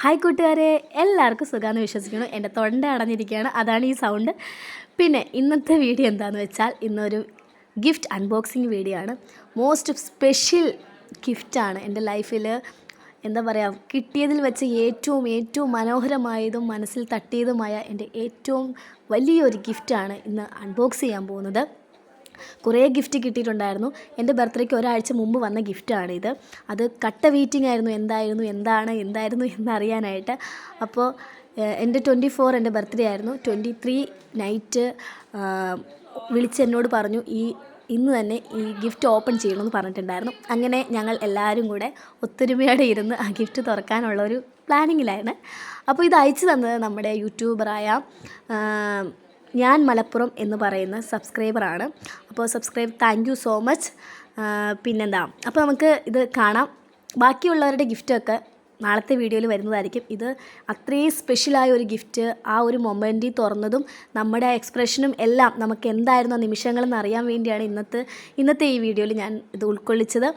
Hi കൂട്ടുകാരെ എല്ലാവർക്കും സുഖമാണെന്ന് വിശ്വസിക്കുന്നു. എന്റെ തൊണ്ട അടഞ്ഞിരിക്കുകയാണ്. അതാണ് ഈ സൗണ്ട് പിന്നെ ഇന്നത്തെ വീഡിയോ എന്താണെന്ന് വെച്ചാൽ ഇന്നൊരു ഗിഫ്റ്റ് അൺബോക്സിങ് വീഡിയോ ആണ്. മോസ്റ്റ് സ്പെഷ്യൽ ഗിഫ്റ്റാണ് എന്റെ ലൈഫിൽ എന്താ പറയുക കിട്ടിയതിൽ വെച്ച് ഏറ്റവും ഏറ്റവും മനോഹരമായതും മനസ്സിൽ തട്ടിയതുമായ എന്റെ ഏറ്റവും വലിയൊരു ഗിഫ്റ്റാണ് ഇന്ന് അൺബോക്സ് ചെയ്യാൻ പോകുന്നത്. കുറേ ഗിഫ്റ്റ് കിട്ടിയിട്ടുണ്ടായിരുന്നു. എന്റെ ബർത്ത്ഡേക്ക് ഒരാഴ്ച മുമ്പ് വന്ന ഗിഫ്റ്റാണ് ഇത് അത് കട്ട വെയിറ്റിംഗ് ആയിരുന്നു. എന്തായിരുന്നു എന്താണ് എന്തായിരുന്നു എന്നറിയാനായിട്ട്. അപ്പോൾ എന്റെ ട്വന്റി ഫോർ എന്റെ ബർത്ത്ഡേ ആയിരുന്നു. ട്വന്റി ത്രീ നൈറ്റ് വിളിച്ച് എന്നോട് പറഞ്ഞു ഈ ഇന്ന് തന്നെ ഈ ഗിഫ്റ്റ് ഓപ്പൺ ചെയ്യണമെന്ന് പറഞ്ഞിട്ടുണ്ടായിരുന്നു. അങ്ങനെ ഞങ്ങൾ എല്ലാവരും കൂടെ ഒത്തൊരുമയോടെ ഇരുന്ന് ആ ഗിഫ്റ്റ് തുറക്കാനുള്ള ഒരു പ്ലാനിങ്ങിലായിരുന്നു അപ്പോൾ ഇത് അയച്ചു തന്നത് നമ്മുടെ യൂട്യൂബറായ ഞാൻ മലപ്പുറം എന്ന് പറയുന്ന സബ്സ്ക്രൈബറാണ് അപ്പോൾ subscribe thank you so much പിന്നെന്താ? അപ്പോൾ നമുക്ക് ഇത് കാണാം. ബാക്കിയുള്ളവരുടെ ഗിഫ്റ്റൊക്കെ നാളത്തെ വീഡിയോയിൽ വരുന്നതായിരിക്കും. ഇത് അത്രയും സ്പെഷ്യലായ ഒരു ഗിഫ്റ്റ് ആ ഒരു മൊമെന്റിൽ തുറന്നതും നമ്മുടെ എക്സ്പ്രഷനും എല്ലാം നമുക്ക് എന്തായിരുന്നു നിമിഷങ്ങളെന്ന് അറിയാൻ വേണ്ടിയാണ് ഇന്നത്തെ ഇന്നത്തെ ഈ വീഡിയോയിൽ ഞാൻ ഇത് ഉൾക്കൊള്ളിച്ചത്.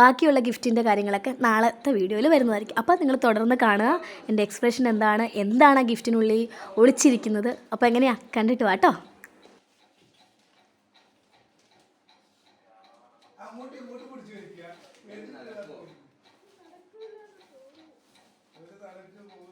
ബാക്കിയുള്ള ഗിഫ്റ്റിന്റെ കാര്യങ്ങളൊക്കെ നാളത്തെ വീഡിയോയിൽ വരുന്നതായിരിക്കും. അപ്പോൾ നിങ്ങൾ തുടർന്ന് കാണുക എന്റെ എക്സ്പ്രഷൻ എന്താണ് എന്താണ് ആ ഗിഫ്റ്റിനുള്ളിൽ ഒളിച്ചിരിക്കുന്നത്. അപ്പോൾ എങ്ങനെയാണ് കണ്ടിട്ട് വാട്ടോ അങ്ങോട്ടും ഇങ്ങോട്ടും പിടിച്ചു വെക്കുക ഒരു തലക്ക്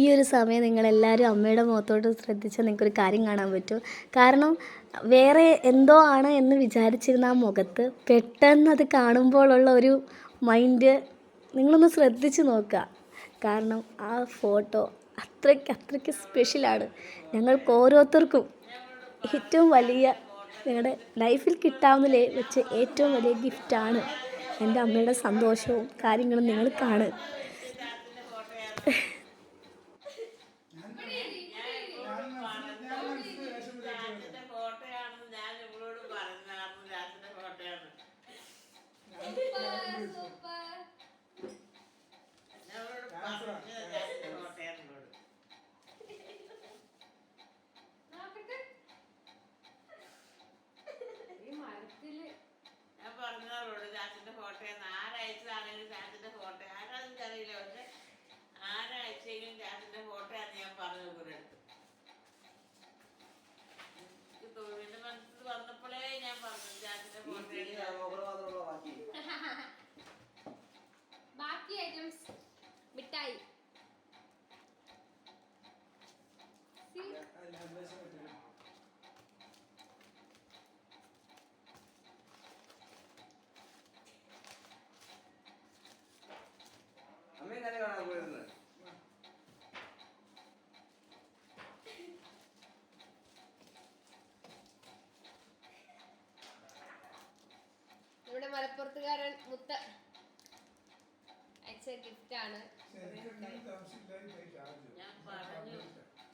ഈ ഒരു സമയം നിങ്ങളെല്ലാവരും അമ്മയുടെ മുഖത്തോട്ട് ശ്രദ്ധിച്ചാൽ നിങ്ങൾക്കൊരു കാര്യം കാണാൻ പറ്റും. കാരണം വേറെ എന്തോ ആണ് എന്ന് വിചാരിച്ചിരുന്ന ആ മുഖത്ത് പെട്ടെന്ന് അത് കാണുമ്പോഴുള്ള ഒരു മൈൻഡ് നിങ്ങളൊന്ന് ശ്രദ്ധിച്ച് നോക്കുക. കാരണം ആ ഫോട്ടോ അത്രയ്ക്ക് അത്രയ്ക്ക് സ്പെഷ്യലാണ് ഞങ്ങൾക്ക് ഓരോരുത്തർക്കും ഏറ്റവും വലിയ നിങ്ങളുടെ ലൈഫിൽ കിട്ടാവുന്നതിൽ വെച്ച് ഏറ്റവും വലിയ ഗിഫ്റ്റാണ് എന്റെ അമ്മയുടെ സന്തോഷവും കാര്യങ്ങളും നിങ്ങൾ കാണുക. അയച്ച ഗിഫ്റ്റ് ആണ്. ഞാൻ പറഞ്ഞു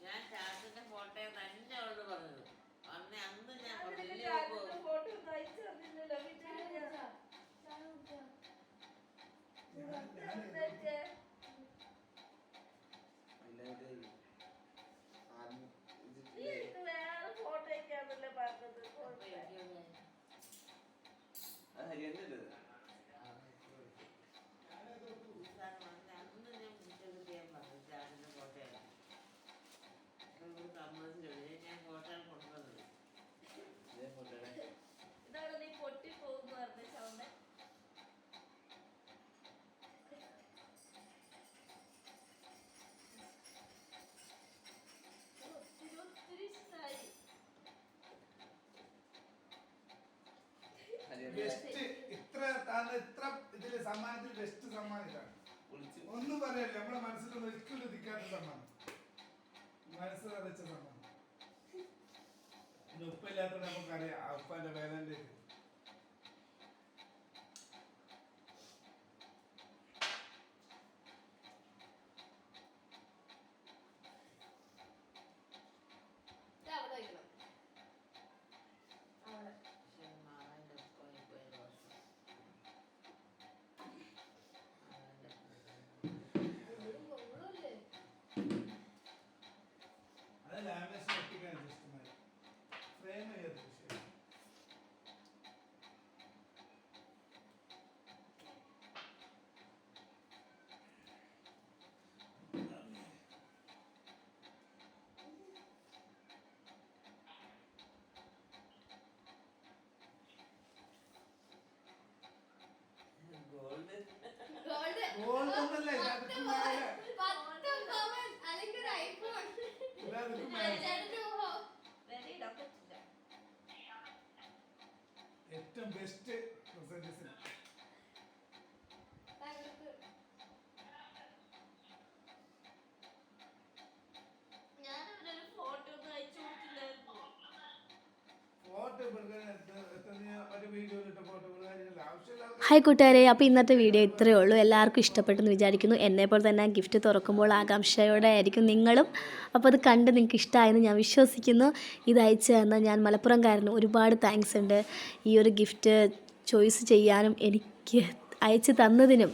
ഞാൻ ചാർജിന്റെ ഫോട്ടോ തന്നെ അവളോട് പറഞ്ഞത്. അന്ന് അന്ന് ഞാൻ ആദ്യം ഇത് അത് ഹരിയന്റെ അന്ന് ഞാൻ മുറ്റത്ത് ചെയ്യാൻ പറഞ്ഞു ചാച്ചന്റെ ഫോട്ടോയാണ് ഞാൻ ഫോട്ടോ കൊണ്ടുവന്നത് ഇതേ ഫോട്ടോയുടെ ഹരിയന്റെ ബെസ്റ്റ് ഇത്ര ഇത്ര ഇതിൽ സമ്മാനത്തിൽ ബെസ്റ്റ് സമ്മാനം ഇതാണ്. ഒന്നും പറയല്ലേ നമ്മുടെ മനസ്സിൽ ഒരിക്കലും ഉദിക്കാത്ത സമ്മാനം. മനസ്സ് നിറച്ച സമ്മാനം. ഇന്ന് ഉപ്പില്ലാത്തത് നമുക്കറിയാം ആ ഉപ്പാന്റെ ഏറ്റവും ബെസ്റ്റ് പ്രസന്റേഷൻ ഫോട്ടോ എടുക്കാൻ എത്ര എത്ര മറ്റേ വീഡിയോയിൽ ഇട്ട ഫോട്ടോകൾ കാര്യമില്ല ആവശ്യമില്ലാത്ത ഹായ് കൂട്ടുകാരെ അപ്പോൾ ഇന്നത്തെ വീഡിയോ ഇത്രയേ ഉള്ളൂ. എല്ലാവർക്കും ഇഷ്ടപ്പെട്ടെന്ന് വിചാരിക്കുന്നു. എന്നെപ്പോലെ തന്നെ ഗിഫ്റ്റ് തുറക്കുമ്പോൾ ആകാംക്ഷയോടെ ആയിരിക്കും നിങ്ങളും. അപ്പോൾ അത് കണ്ട് നിങ്ങൾക്ക് ഇഷ്ടമായെന്ന് ഞാൻ വിശ്വസിക്കുന്നു. ഇത് അയച്ചു തന്ന ഞാൻ മലപ്പുറംകാരന് ഒരുപാട് താങ്ക്സ് ഉണ്ട്. ഈ ഒരു ഗിഫ്റ്റ് ചോയ്സ് ചെയ്യാനും എനിക്ക് അയച്ചു തന്നതിനും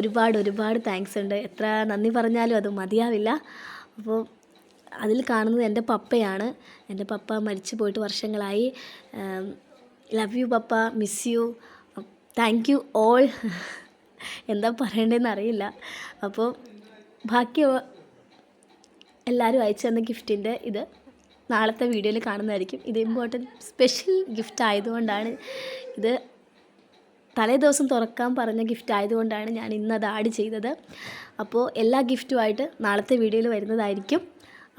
ഒരുപാട് ഒരുപാട് താങ്ക്സ് ഉണ്ട്. എത്ര നന്ദി പറഞ്ഞാലും അത് മതിയാവില്ല. അപ്പോൾ അതിൽ കാണുന്നത് എന്റെ പപ്പയാണ്. എന്റെ പപ്പ മരിച്ചു പോയിട്ട് വർഷങ്ങളായി love you papa miss you thank you all. എന്താ പറയേണ്ടതെന്ന് അറിയില്ല. അപ്പോൾ ബാക്കി എല്ലാവരും അയച്ചു തന്ന ഗിഫ്റ്റിന്റെ ഇത് നാളത്തെ വീഡിയോയിൽ കാണുന്നതായിരിക്കും. ഇത് ഇമ്പോർട്ടന്റ് സ്പെഷ്യൽ ഗിഫ്റ്റ് ആയതുകൊണ്ടാണ് ഇത് തലേ ദിവസം തുറക്കാൻ പറഞ്ഞ ഗിഫ്റ്റ് ആയതുകൊണ്ടാണ് ഞാൻ ഇന്ന് അത് ആഡ് ചെയ്തത്. അപ്പോൾ എല്ലാ ഗിഫ്റ്റുമായിട്ട് നാളത്തെ വീഡിയോയിൽ വരുന്നതായിരിക്കും.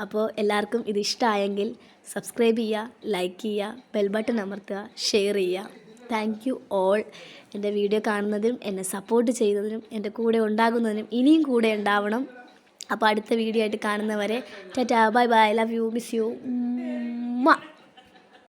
അപ്പോൾ എല്ലാവർക്കും ഇത് ഇഷ്ടമായെങ്കിൽ സബ്സ്ക്രൈബ് ചെയ്യുക ലൈക്ക് ചെയ്യുക ബെൽ ബട്ടൺ അമർത്തുക ഷെയർ ചെയ്യുക. താങ്ക് യു ഓൾ എന്റെ വീഡിയോ കാണുന്നതിനും എന്നെ സപ്പോർട്ട് ചെയ്തതിനും എന്റെ കൂടെ ഉണ്ടാകുന്നതിനും ഇനിയും കൂടെ ഉണ്ടാവണം. അപ്പോൾ അടുത്ത വീഡിയോ ആയിട്ട് കാണുന്നവരെ tata bye bye love you miss you